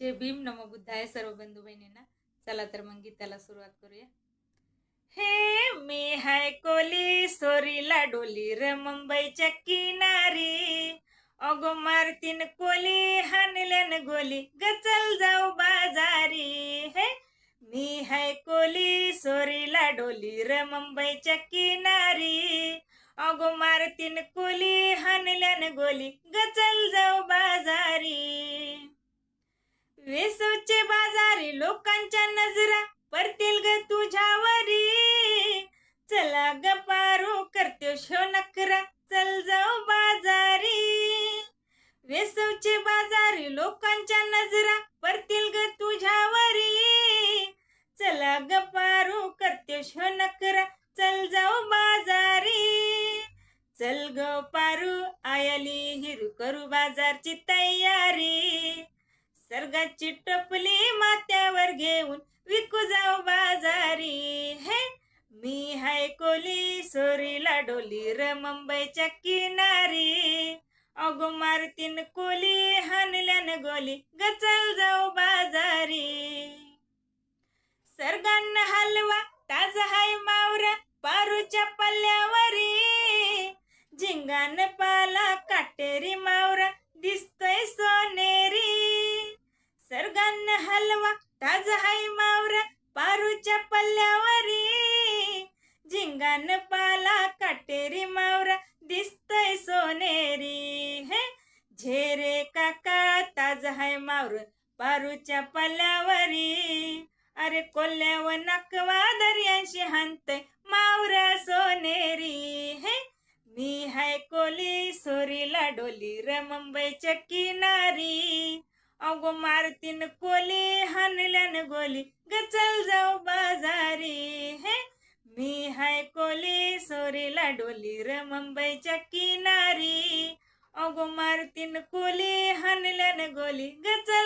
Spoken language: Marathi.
जय भीम. नमो बुद्धाय सर्व बंधू बहिणींना. चला तर मग गीताला सुरुवात करूया. हे मी हाय कोली सोरीला डोली र मुंबईच्या किनारी. अगो मारतीन कोली हानल्यान गोली गचल जाऊ बाजारी. हे मी हाय कोली सोरीला डोली र मुंबईच्या किनारी. अगो मारतीन कोली हानल्यान गोली गचल जाऊ बाजारी. बाजारी लोकांच्या नजरा परतील ग तुझ्यावरी. चला ग पारू करते शो नकरा चल जाऊ बाजारी. वेसवचे बाजारी लोकांच्या नजरा परतील ग तुझ्यावरी. चला ग पारू करते शो नकरा चल जाऊ बाजारी. चल ग पारू आयली हिरू करू बाजारची तयारी. स्वर्गाची टपली मात्यावर घेऊन विकू जाऊ बाजारी. हे मी हाय कोली सोरीला डोली र मुंबईच्या किनारी. अगो मारतीन कोली हानल्यान गोली गचल जाऊ बाजारी. सर्गांना हलवा ताज हाय मावरा पारूच्या पल्ल्यावरी. झिंगान पाला काटेरी मा हलवा ताज हाय मावरा पारूच्या पल्ल्यावरी. झिंगान पाला काटेरी मावरा दिसतय सोनेरी. हे झेरे काका ताज हाय मावर पारूच्या पल्ल्यावरी. अरे कोल्ह्याव नकवा दर्यांशी हानतय मावरा सोनेरी. हे मी हाय कोली सोरीला डोली र मुंबईच्या किनारी. अगो मारतीन हानल्यान गोली गचल जाऊ बाजारी हे? मी हाय कोली सोरीला डोली र मुंबईच्या किनारी. अगो मारतीन कोली हानल्यान गोली गचल